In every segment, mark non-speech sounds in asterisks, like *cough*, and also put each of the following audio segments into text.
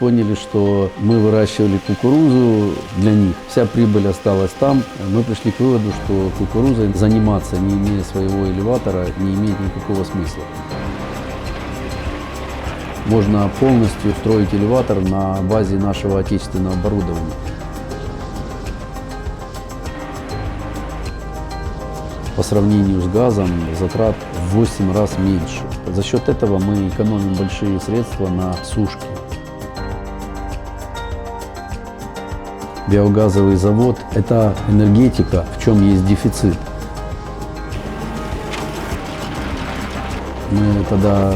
Поняли, что мы выращивали кукурузу для них. Вся прибыль осталась там. Мы пришли к выводу, что кукурузой заниматься, не имея своего элеватора, не имеет никакого смысла. Можно полностью строить элеватор на базе нашего отечественного оборудования. По сравнению с газом затрат в 8 раз меньше. За счет этого мы экономим большие средства на сушке. Биогазовый завод – это энергетика, в чем есть дефицит. Мы тогда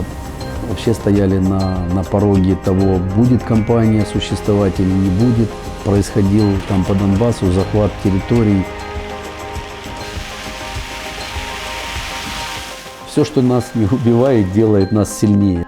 вообще стояли на, на пороге того, будет компания существовать или не будет. Происходил там по Донбассу захват территорий. Все, что нас не убивает, делает нас сильнее.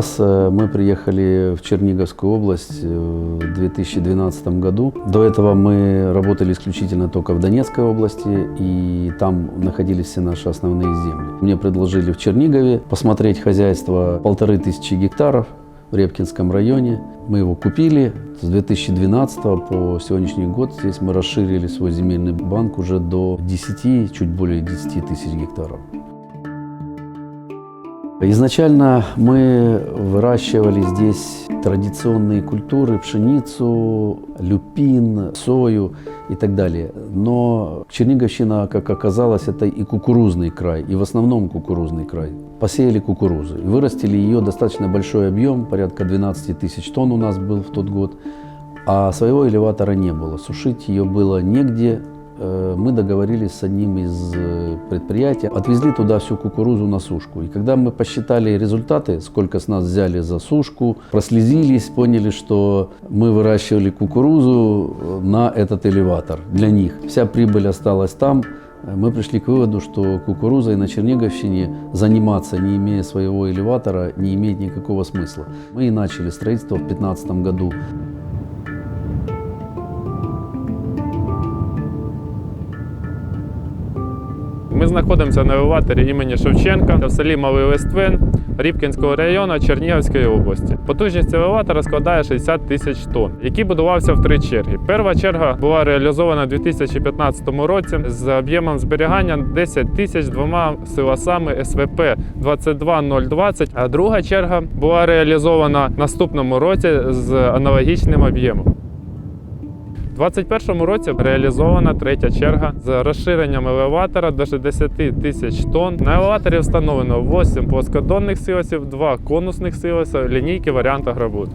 Раз э, мы приехали в Черниговскую область э, в 2012 году. До этого мы работали исключительно только в Донецкой области, и там находились все наши основные земли. Мне предложили в Чернигове посмотреть хозяйство полторы тысячи гектаров в Репкинском районе. Мы его купили. С 2012 по сегодняшний год здесь мы расширили свой земельный банк уже до 10, чуть более 10 тысяч гектаров. Изначально мы выращивали здесь традиционные культуры, пшеницу, люпин, сою и так далее. Но Черниговщина, как оказалось, это и кукурузный край, и в основном кукурузный край. Посеяли кукурузу вырастили ее достаточно большой объем, порядка 12 тысяч тонн у нас был в тот год. А своего элеватора не было, сушить ее было негде, мы договорились с одним из э, предприятий, отвезли туда всю кукурузу на сушку. И когда мы посчитали результаты, сколько с нас взяли за сушку, прослезились, поняли, что мы выращивали кукурузу э, на этот элеватор для них. Вся прибыль осталась там. Мы пришли к выводу, что кукурузой на Черниговщине заниматься, не имея своего элеватора, не имеет никакого смысла. Мы и начали строительство в 2015 году. Знаходимося на елеваторі імені Шевченка в селі Малий Листвин Рібкінського району Чернігівської області. Потужність елеватора складає 60 тисяч тонн, який будувався в три черги. Перша черга була реалізована у 2015 році з об'ємом зберігання 10 тисяч двома силосами СВП 22020, а друга черга була реалізована в наступному році з аналогічним об'ємом. У 2021 році реалізована третя черга з розширенням елеватора до 60 тисяч тонн. На елеваторі встановлено 8 плоскодонних силосів, 2 конусних силоса, лінійки варіанта грабут.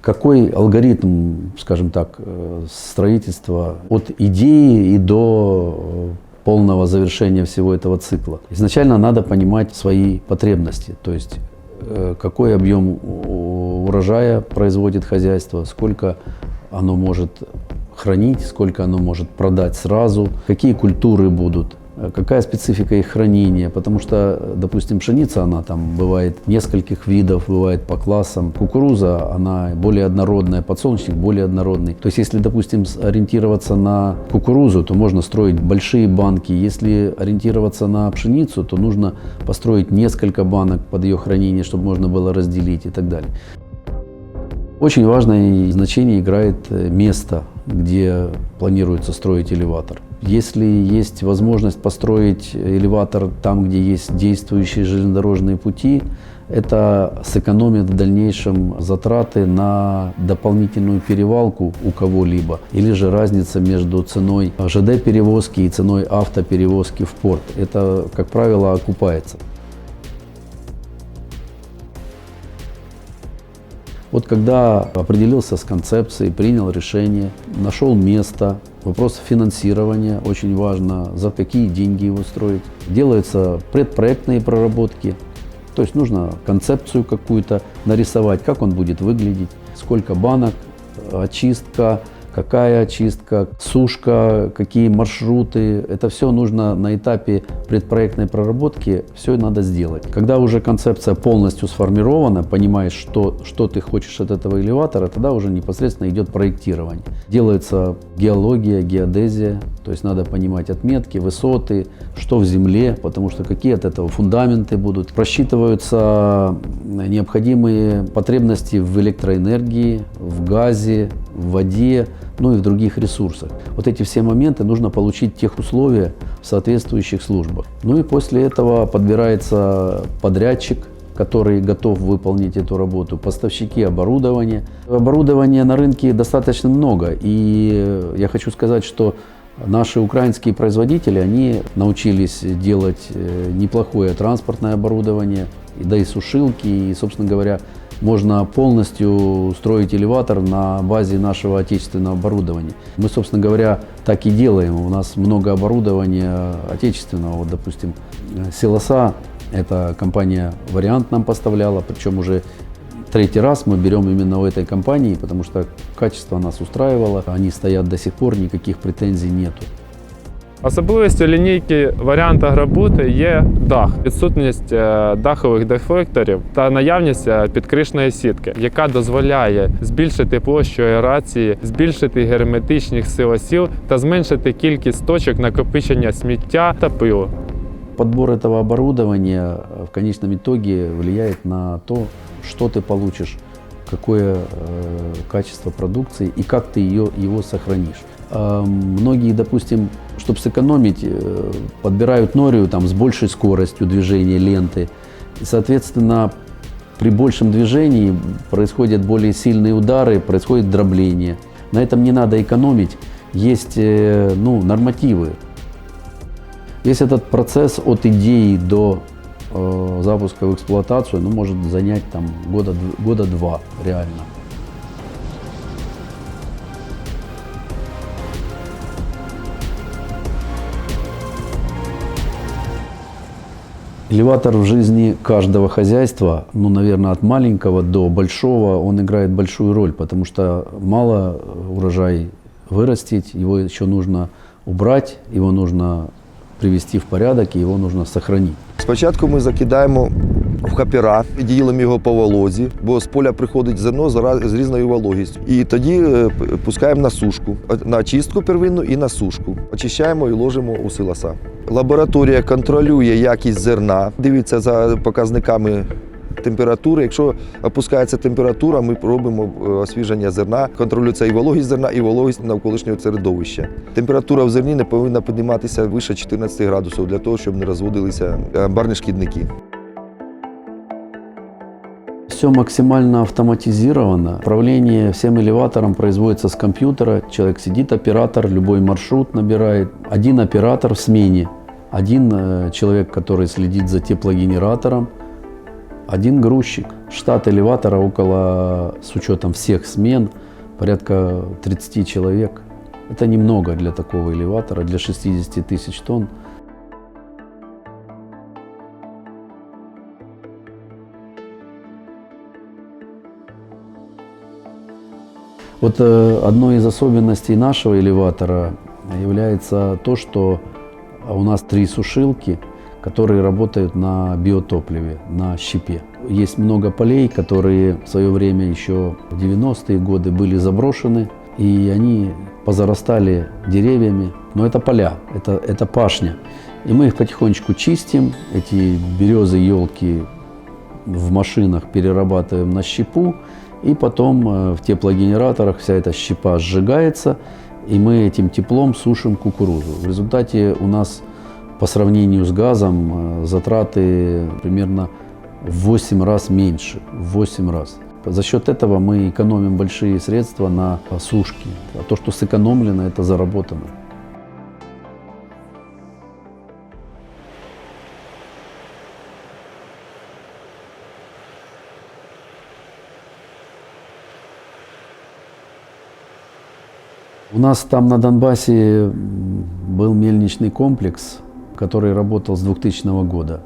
Какой алгоритм, скажем так, э, строительства от идеи и до э, полного завершения всего этого цикла? Изначально надо понимать свои потребности, то есть э, какой объем урожая производит хозяйство, сколько оно может хранить, сколько оно может продать сразу, какие культуры будут, какая специфика их хранения, потому что, допустим, пшеница, она там бывает нескольких видов, бывает по классам. Кукуруза, она более однородная, подсолнечник более однородный. То есть, если, допустим, ориентироваться на кукурузу, то можно строить большие банки. Если ориентироваться на пшеницу, то нужно построить несколько банок под ее хранение, чтобы можно было разделить и так далее. Очень важное значение играет э, место, где планируется строить элеватор. Если есть возможность построить элеватор там, где есть действующие железнодорожные пути, это сэкономит в дальнейшем затраты на дополнительную перевалку у кого-либо, или же разница между ценой ЖД-перевозки и ценой автоперевозки в порт. Это, как правило, окупается. Вот когда определился с концепцией, принял решение, нашел место, вопрос финансирования очень важно, за какие деньги его строить. Делаются предпроектные проработки, то есть нужно концепцию какую-то нарисовать, как он будет выглядеть, сколько банок, очистка, какая очистка, сушка, какие маршруты. Это все нужно на этапе предпроектной проработки, все надо сделать. Когда уже концепция полностью сформирована, понимаешь, что, что ты хочешь от этого элеватора, тогда уже непосредственно идет проектирование. Делается геология, геодезия, то есть надо понимать отметки, высоты, что в земле, потому что какие от этого фундаменты будут. Просчитываются необходимые потребности в электроэнергии, в газе, в воде, ну и в других ресурсах. Вот эти все моменты нужно получить тех условия в соответствующих службах. Ну и после этого подбирается подрядчик, который готов выполнить эту работу, поставщики оборудования. Оборудования на рынке достаточно много, и я хочу сказать, что Наши украинские производители, они научились делать э, неплохое транспортное оборудование, да и сушилки, и, собственно говоря, можно полностью строить элеватор на базе нашего отечественного оборудования. Мы, собственно говоря, так и делаем. У нас много оборудования отечественного. Вот, допустим, Силоса, эта компания «Вариант» нам поставляла, причем уже третий раз мы берем именно у этой компании, потому что качество нас устраивало, они стоят до сих пор, никаких претензий нету. Особливістю лінійки варіанта грабути є дах, відсутність е, дахових дефлекторів та наявність е, підкришної сітки, яка дозволяє збільшити площу аерації, збільшити герметичність силосів та зменшити кількість точок накопичення сміття та пилу. Подбор этого оборудования в конечном итоге влияет на то, что ты получишь, какое э, качество продукции и как ты ее, его сохранишь. Э, многие, допустим, чтобы сэкономить, э, подбирают норию там, с большей скоростью движения ленты. И, соответственно, при большем движении происходят более сильные удары, происходит дробление. На этом не надо экономить. Есть э, ну, нормативы. Весь этот процесс от идеи до э, запуска в эксплуатацию ну, может занять там, года, года два реально. Элеватор в жизни каждого хозяйства, ну, наверное, от маленького до большого, он играет большую роль, потому что мало урожай вырастить, его еще нужно убрать, его нужно привести в порядок, і його нужно сохранити. Спочатку ми закидаємо в хапіра, ділимо його по волозі, бо з поля приходить зерно з різною вологістю. І тоді е, пускаємо на сушку, на очистку первинну і на сушку. Очищаємо і ложимо у силоса. Лабораторія контролює якість зерна, дивиться за показниками температури. Якщо опускається температура, ми робимо е, освіження зерна. Контролюється і вологість зерна, і вологість навколишнього середовища. Температура в зерні не повинна підніматися вище 14 градусів для того, щоб не розводилися е, барні шкідники. Все максимально автоматизировано. Управление всем элеватором производится с компьютера. Человек сидит, оператор, любой маршрут набирает. Один оператор в смене, один э, человек, который следит за теплогенератором, один грузчик. Штат элеватора около, с учетом всех смен, порядка 30 человек. Это немного для такого элеватора, для 60 тысяч тонн. Вот э, одной из особенностей нашего элеватора является то, что у нас три сушилки, которые работают на биотопливе, на щепе. Есть много полей, которые в свое время еще в 90-е годы были заброшены, и они позарастали деревьями. Но это поля, это, это пашня. И мы их потихонечку чистим, эти березы, елки в машинах перерабатываем на щепу, и потом э, в теплогенераторах вся эта щепа сжигается, и мы этим теплом сушим кукурузу. В результате у нас по сравнению с газом э, затраты примерно в 8 раз меньше, в 8 раз. За счет этого мы экономим большие средства на сушки. А то, что сэкономлено, это заработано. У нас там на Донбассе был мельничный комплекс, который работал с 2000 года.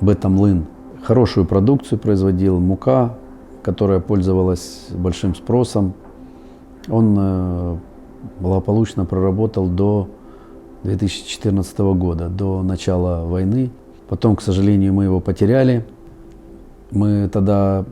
Бетамлын. Хорошую продукцию производил, мука, которая пользовалась большим спросом. Он э, благополучно проработал до 2014 года, до начала войны. Потом, к сожалению, мы его потеряли. Мы тогда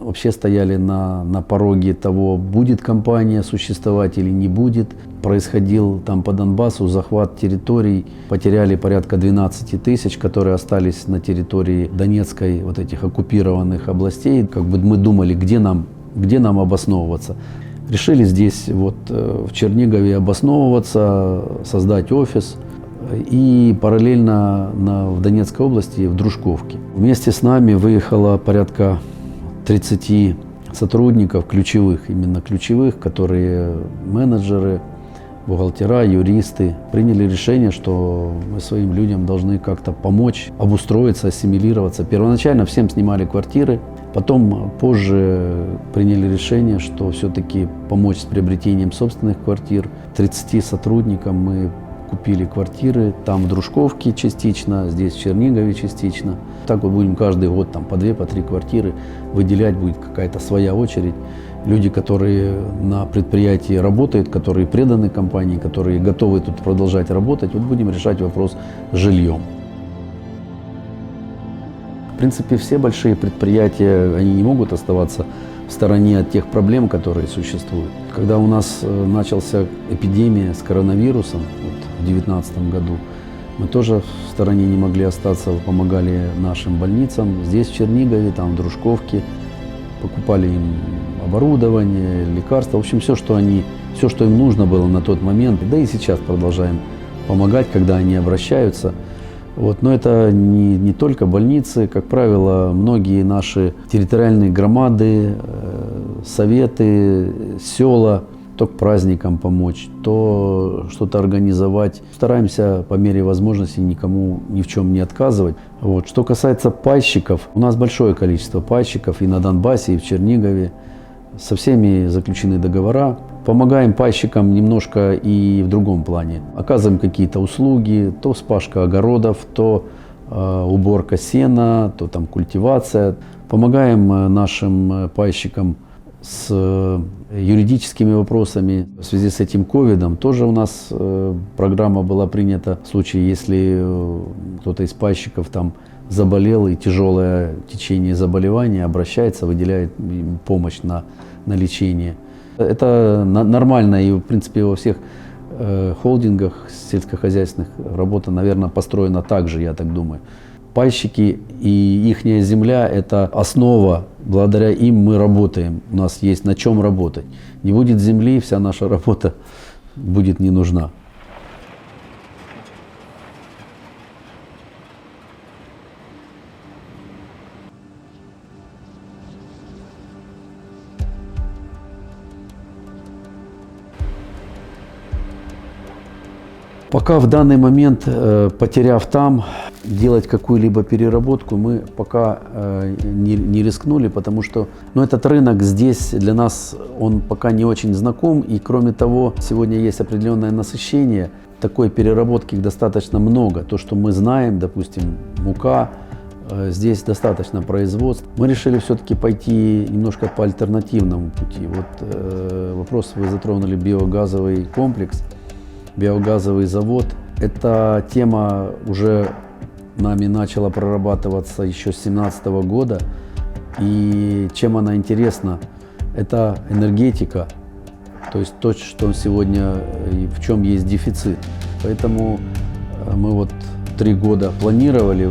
вообще стояли на, на пороге того, будет компания существовать или не будет. Происходил там по Донбассу захват территорий. Потеряли порядка 12 тысяч, которые остались на территории Донецкой, вот этих оккупированных областей. Как бы мы думали, где нам, где нам обосновываться. Решили здесь, вот э, в Чернигове, обосновываться, создать офис. И параллельно на, в Донецкой области, в Дружковке. Вместе с нами выехало порядка 30 сотрудников ключевых, именно ключевых, которые менеджеры, бухгалтера, юристы, приняли решение, что мы своим людям должны как-то помочь обустроиться, ассимилироваться. Первоначально всем снимали квартиры, потом позже приняли решение, что все-таки помочь с приобретением собственных квартир. 30 сотрудникам мы купили квартиры, там в Дружковке частично, здесь в Чернигове частично. Так вот будем каждый год там по две, по три квартиры выделять, будет какая-то своя очередь. Люди, которые на предприятии работают, которые преданы компании, которые готовы тут продолжать работать, вот будем решать вопрос с жильем. В принципе, все большие предприятия, они не могут оставаться в стороне от тех проблем, которые существуют. Когда у нас э, начался эпидемия с коронавирусом в 2019 году, мы тоже в стороне не могли остаться, помогали нашим больницам. Здесь, в Чернигове, там, в Дружковке, покупали им оборудование, лекарства, в общем, все, что они, все, что им нужно было на тот момент. Да и сейчас продолжаем помогать, когда они обращаются. Вот. Но это не, не только больницы, как правило, многие наши территориальные громады, э, советы, села, то к праздникам помочь, то что-то организовать. Стараемся по мере возможности никому ни в чем не отказывать. Вот. Что касается пайщиков, у нас большое количество пайщиков и на Донбассе, и в Чернигове. Со всеми заключены договора. Помогаем пайщикам немножко и в другом плане. Оказываем какие-то услуги, то вспашка огородов, то э, уборка сена, то там культивация. Помогаем э, нашим э, пайщикам с э, юридическими вопросами. В связи с этим ковидом тоже у нас э, программа была принята в случае, если э, кто-то из пайщиков там заболел и тяжелое течение заболевания, обращается, выделяет помощь на, на лечение. Это нормально и, в принципе, во всех холдингах сельскохозяйственных работа, наверное, построена так же, я так думаю. Пайщики и их земля – это основа, благодаря им мы работаем, у нас есть на чем работать. Не будет земли, вся наша работа *laughs* будет не нужна. Пока в данный момент, э, потеряв там, делать какую-либо переработку, мы пока э, не, не рискнули, потому что ну, этот рынок здесь для нас, он пока не очень знаком. И кроме того, сегодня есть определенное насыщение. Такой переработки достаточно много. То, что мы знаем, допустим, мука, э, здесь достаточно производств. Мы решили все-таки пойти немножко по альтернативному пути. Вот э, вопрос вы затронули биогазовый комплекс биогазовый завод. Эта тема уже нами начала прорабатываться еще с 2017 года. И чем она интересна? Это энергетика, то есть то, что сегодня, в чем есть дефицит. Поэтому э, мы вот три года планировали,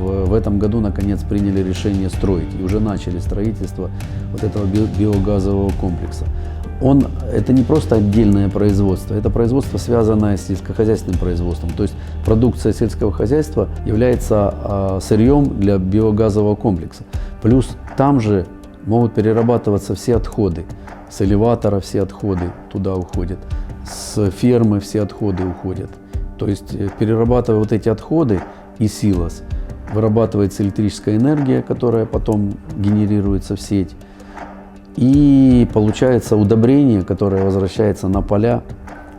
в, этом году наконец приняли решение строить. И уже начали строительство вот этого би- биогазового комплекса. Он, это не просто отдельное производство, это производство, связанное с сельскохозяйственным производством. То есть продукция сельского хозяйства является а, сырьем для биогазового комплекса. Плюс там же могут перерабатываться все отходы. С элеватора все отходы туда уходят, с фермы все отходы уходят. То есть э, перерабатывая вот эти отходы и силос, вырабатывается электрическая энергия, которая потом генерируется в сеть. И получается удобрение, которое возвращается на поля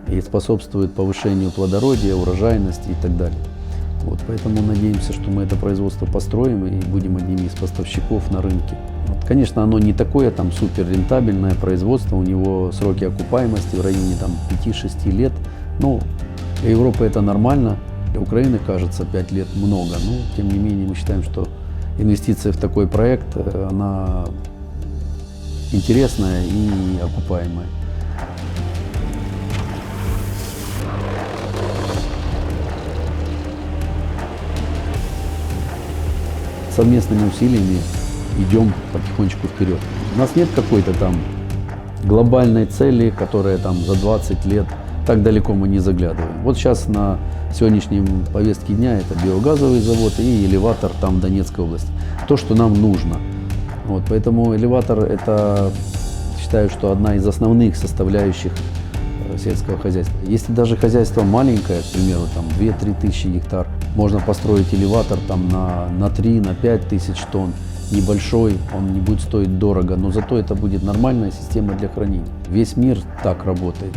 и способствует повышению плодородия, урожайности и так далее. Вот, поэтому надеемся, что мы это производство построим и будем одними из поставщиков на рынке. Вот, конечно, оно не такое там супер рентабельное производство, у него сроки окупаемости в районе там 5-6 лет. Ну, для Европы это нормально, для Украины, кажется, 5 лет много. Но, тем не менее, мы считаем, что инвестиция в такой проект, э, она интересная и окупаемая. совместными усилиями идем потихонечку вперед. У нас нет какой-то там глобальной цели, которая там за 20 лет, так далеко мы не заглядываем. Вот сейчас на сегодняшнем повестке дня это биогазовый завод и элеватор там в Донецкой области. То, что нам нужно. Вот, поэтому элеватор это, считаю, что одна из основных составляющих э, сельского хозяйства. Если даже хозяйство маленькое, к примеру, там 2-3 тысячи гектар, можно построить элеватор там на, на 3, на 5 тысяч тонн. Небольшой, он не будет стоить дорого, но зато это будет нормальная система для хранения. Весь мир так работает.